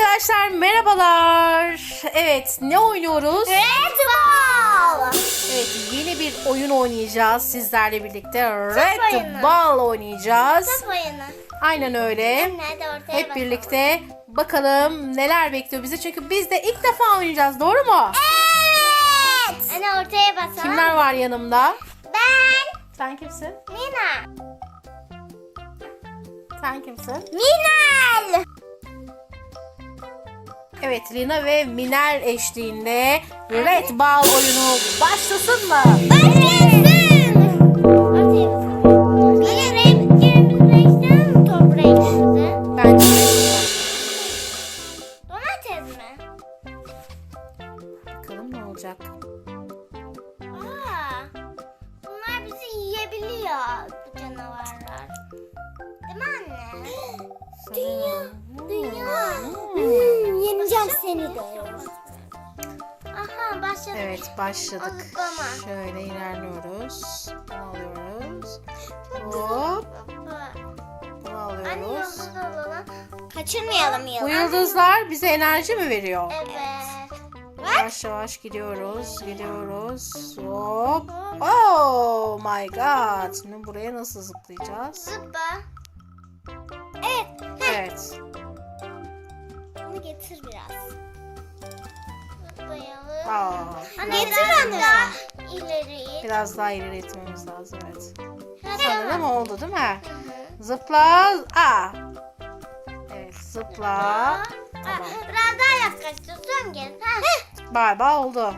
arkadaşlar merhabalar. Evet ne oynuyoruz? Red Ball. Evet yeni bir oyun oynayacağız sizlerle birlikte. Red oyunu. Ball oynayacağız. Top oyunu. Aynen öyle. Hep bakalım. birlikte bakalım neler bekliyor bizi. Çünkü biz de ilk defa oynayacağız doğru mu? Evet. Anne ortaya basalım. Kimler var yanımda? Ben. Sen kimsin? Mina. Sen kimsin? Minal. Evet Lina ve Miner eşliğinde Red Ball oyunu başlasın mı? Başlasın. Bakalım ne olacak. Aa, bunlar bizi yiyebiliyor bu canavarlar. Değil mi anne? Dünya. Seni de. Aha başladık. Evet başladık. Azıplama. Şöyle ilerliyoruz. Bunu alıyoruz. Hop. Bunu alıyoruz. Kaçırmayalım Bu yıldız. yıldızlar bize enerji mi veriyor? Evet. Yavaş yavaş gidiyoruz. Gidiyoruz. Hop. Oh my god. Şimdi buraya nasıl zıplayacağız? Zıpla. Evet. Evet. Bunu getir biraz. Aa, Anne biraz, getir anne. Daha ileri it. biraz daha ileri itmemiz lazım. Evet. Sanırım oldu değil mi? Zıpla. Aa. Evet zıpla. Aa, Tamam. Biraz daha yaklaştır. Son kez. Ha. Bay bay oldu.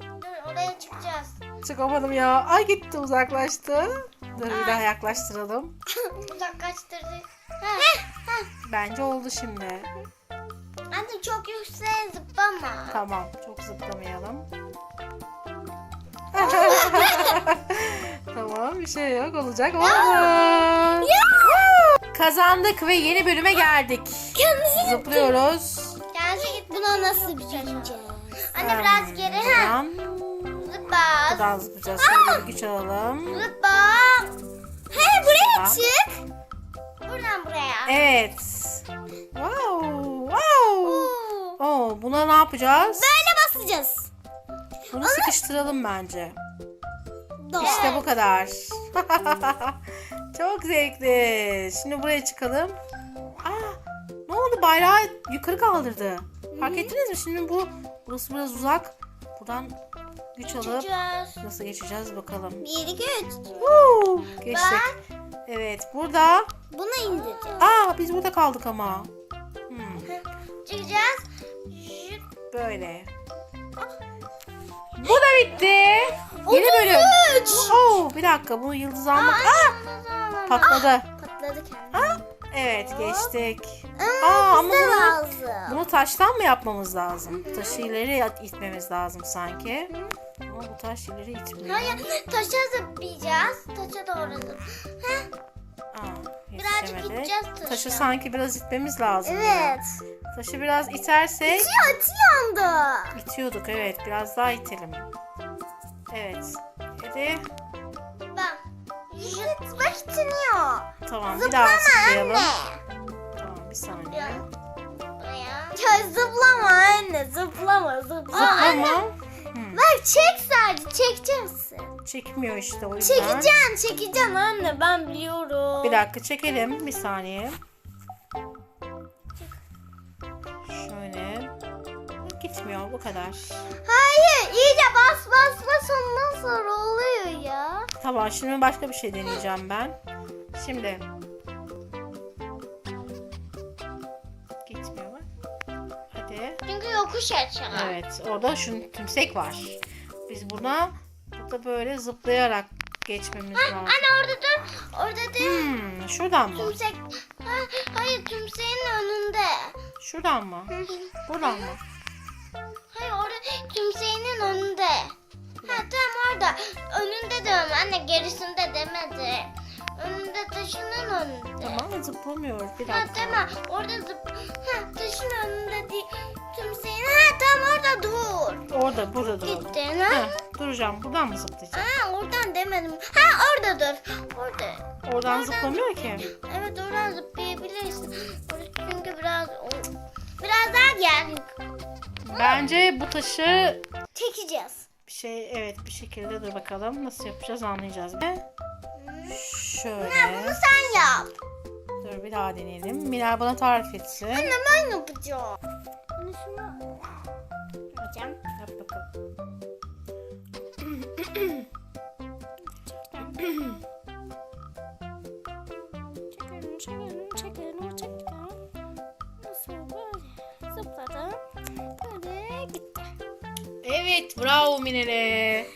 Dur oraya çıkacağız. Çıkamadım ya. Ay gitti uzaklaştı. Dur bir daha yaklaştıralım. Uzaklaştırdık. Ha. Bence oldu şimdi. Anne çok yükseğe zıplama. Tamam. Çok zıplamayalım. tamam bir şey yok olacak. Oldu. Kazandık ve yeni bölüme geldik. Kendisi Zıplıyoruz. Kendisi gitti. Buna nasıl bineceğiz? Anne biraz geri. Ha. Buradan, Zıpla. buradan zıplayacağız. Şöyle bir güç alalım. Zıpla. He buraya Zıpla. çık. Buradan buraya. Evet. Wow. Oo. Buna ne yapacağız? Böyle basacağız. Bunu sıkıştıralım bence. Doğru. İşte bu kadar. Çok zevkli. Şimdi buraya çıkalım. Aa, ne oldu? Bayrağı yukarı kaldırdı. Fark ettiniz mi? Şimdi bu burası biraz uzak. Buradan güç alıp Çıkacağız. nasıl geçeceğiz bakalım. Bir, iki, üç. Woo, geçtik. Evet, burada. Bunu indireceğiz. Aa, biz burada kaldık ama. Böyle. Bu da bitti. Yeni bölüm. Üç. Oo, bir dakika bu yıldız almak. Aa, Aa, patladı. patladı kendi. Ha? Evet geçtik. Aa, Aa, ama bunu, lazım. bunu taştan mı yapmamız lazım? Taşı ileri itmemiz lazım sanki. Ama bu taş ileri itmiyor. Hayır, taşa zıplayacağız. Taşa doğru zıp. Aa, Birazcık iteceğiz taşı. Taşı sanki biraz itmemiz lazım. Evet. Taşı biraz itersek atıyor anda. itiyorduk evet. Biraz daha itelim. Evet. Hadi. Bak. Bak itiniyor. Tamam bir daha Zıplama zıplayalım. anne. Tamam bir saniye. Ya zıplama anne, zıplama, zıplama. Zıplama. Hmm, Bak çek sadece, çekeceksin. Çekmiyor işte o yüzden. Çekeceksin, çekeceksin anne, ben biliyorum. Bir dakika çekelim bir saniye. Şöyle. Gitmiyor bu kadar. Hayır, iyice bas bas bas ondan sonra oluyor ya. Tamam şimdi başka bir şey deneyeceğim ben. Şimdi. Gitmiyor bak. Hadi. Çünkü yokuş aşağı. Evet orada şunun tümsek var. Biz buna burada böyle zıplayarak geçmemiz lazım. Anne orada dur, orada dur. Hmm, şuradan mı? Tümsek, ha, hayır tümseğin önünde. Şuradan mı? Buradan mı? Hayır orada tümseğinin önünde. Ha tamam orada. Önünde diyorum anne gerisinde demedi. Önünde taşının önünde. Tamam zıplamıyor. Bir Ha dakika. tamam orada zıp. Ha taşın önünde değil. Tümseğin. Ha tamam orada dur. Orada burada duralım. Gittin ha? Ha, duracağım. Buradan mı zıplayacağım? Ha oradan demedim. Ha orada dur. Orada. Oradan zıplamıyor ki. Evet oradan zıplayabilirsin. Orası çünkü biraz o- yer yok. Bence bu taşı Çekeceğiz. bir şey evet bir şekilde dur bakalım nasıl yapacağız anlayacağız. Şöyle. Bunu sen yap. Dur bir daha deneyelim. Miray bana tarif etsin. Anne ben yapacağım. Bunu şuna yapacağım. Yap bakalım. Çekelim, çekelim, çekelim, çekelim. Nasıl böyle zıpladı. Böyle gitti. Evet bravo Minel'e.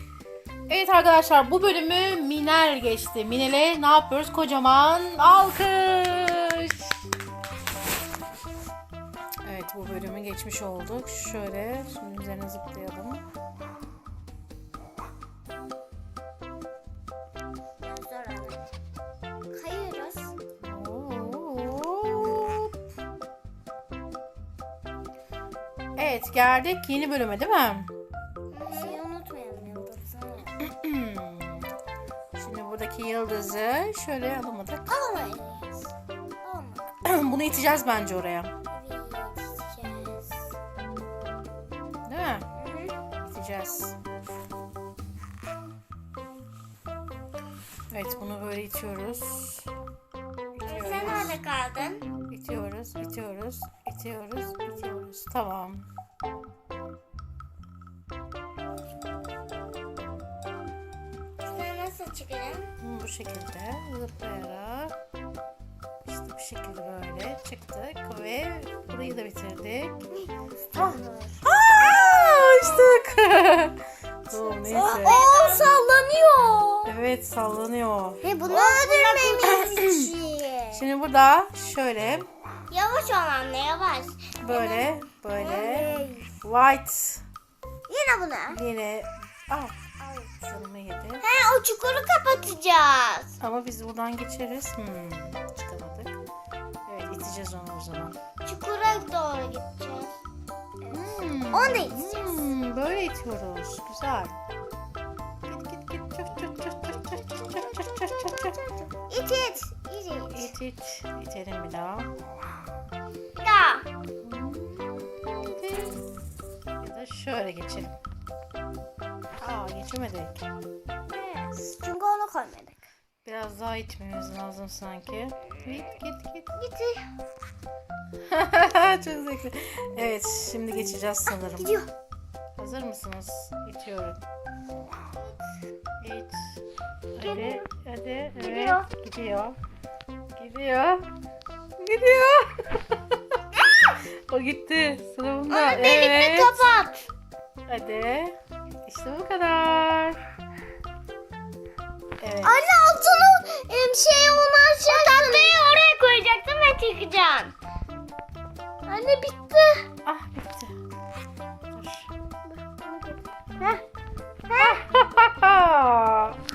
Evet arkadaşlar bu bölümü Minel geçti. Minel'e ne yapıyoruz? Kocaman alkış. Evet bu bölümü geçmiş olduk. Şöyle şimdi üzerine zıplayalım. Geldik yeni bölüme değil mi? Şeyi unutmayalım yıldızı. Şimdi buradaki yıldızı şöyle alamadık. Alamayız. Alamadık. Bunu iteceğiz bence oraya. Değil mi? Hı. İteceğiz. Evet bunu böyle itiyoruz. Sen İtiyoruz. nerede kaldın? İtiyoruz, itiyoruz, itiyoruz, itiyoruz. Tamam. Nasıl çıkarım? Bu şekilde zıplayarak işte bu şekilde böyle çıktık ve burayı da bitirdik. Ah. Aa, tamam neyse. Oo sallanıyor. Evet sallanıyor. He bunu öldürmemiz için. Şimdi burada şöyle Yavaş ol anne yavaş. böyle böyle white Yine bunu. yine ah o çukuru kapatacağız. Ama biz buradan geçeriz. Hmm, çıkamadık. Evet iteceğiz onu o zaman. Çukura doğru gideceğiz. Hmm, Onu da iteceğiz. hmm, böyle itiyoruz. Güzel. Git git git. Çık çık çık çık çık çık çık çık çık çık çık. İt it. İt it. İt it. İtelim bir daha. Bir daha. Ya da şöyle geçelim. Aa geçemedik. Çünkü onu koymadık. Biraz daha itmemiz lazım sanki. Git git git. Gitti. Çok zevkli. Evet şimdi geçeceğiz sanırım. Gidiyor. Hazır mısınız? İtiyorum. İt. Hadi, hadi. Evet. Gidiyor. Gidiyor. Gidiyor. Gidiyor. o gitti. Sıra bunda. Onu Evet. kapat. Hadi. İşte bu kadar. Çekeceksin. Anne bitti. Ah bitti.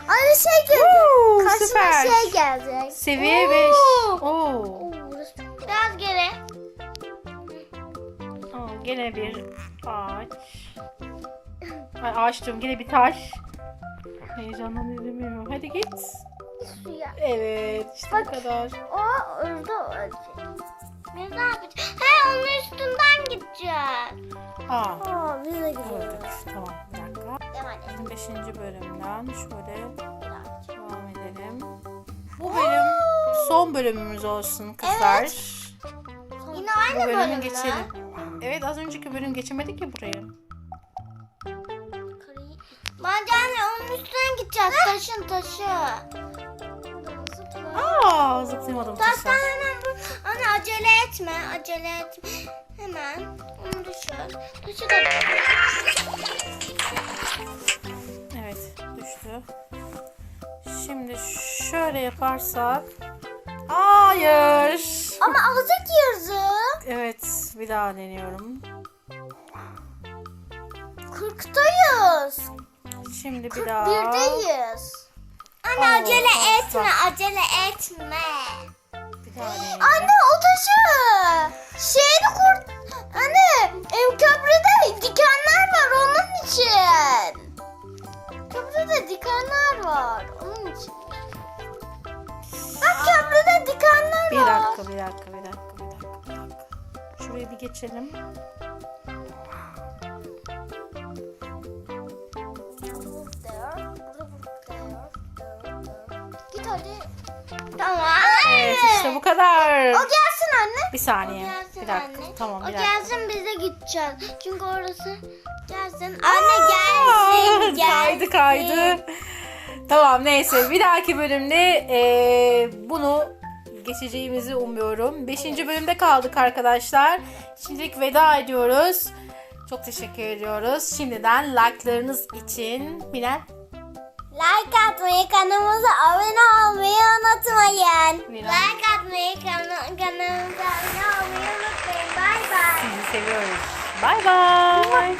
Anne şey gelecek. Karşıma süper. şey gelecek. Seviye 5. Oo. Oo. Biraz geri. Aa, gene bir ağaç. Ay, ağaç diyorum gene bir taş. Heyecandan edemiyorum. Hadi git. Suya. Evet işte bu kadar. O orada ölecek. Biz ne yapacağız? He onun üstünden gideceğiz. Aa. Aa biz de Gördük. Tamam bir dakika. Devam edelim. Beşinci bölümden şöyle devam edelim. Bu bölüm son bölümümüz olsun kızlar. Yine Bu aynı bölümü bölüm mü? geçelim. Evet az önceki bölüm geçemedik ya burayı. Bence anne onun üstünden gideceğiz. Taşın taşı. Aa zıplayamadım kızlar. hemen bu. Anne acele etme. Acele etme. Hemen onu düşür. Da Evet düştü. Şimdi şöyle yaparsak. Hayır. Ama azıcık yazık. Evet bir daha deniyorum. Kırktayız. Şimdi bir daha. birdeyiz. Anne Allah acele Allah. etme. Acele etme. Anne o taşı. Şeyini kurt. Anne em, köprüde dikenler var onun için. Köprüde dikenler var onun için. Bak köprüde dikenler var. bir dakika bir dakika bir dakika. Bir dakika. Şu Şuraya bir geçelim. Hadi. Tamam. Evet işte bu kadar. O gelsin anne. Bir O saniye. gelsin Bir dakika. anne. Tamam o bir dakika. gelsin biz de gideceğiz. Çünkü orası gelsin. Anne gelsin. gelsin. kaydı kaydı. Tamam neyse bir dahaki bölümde eee, bunu geçeceğimizi umuyorum. Beşinci bölümde kaldık arkadaşlar. Şimdilik veda ediyoruz. Çok teşekkür ediyoruz. Şimdiden like'larınız için Minen Like atmayı, kanalımıza abone olmayı unutmayın. Like atmayı, kana- kanalımıza abone olmayı unutmayın. Bay bay. sizi seviyoruz. Bay bay.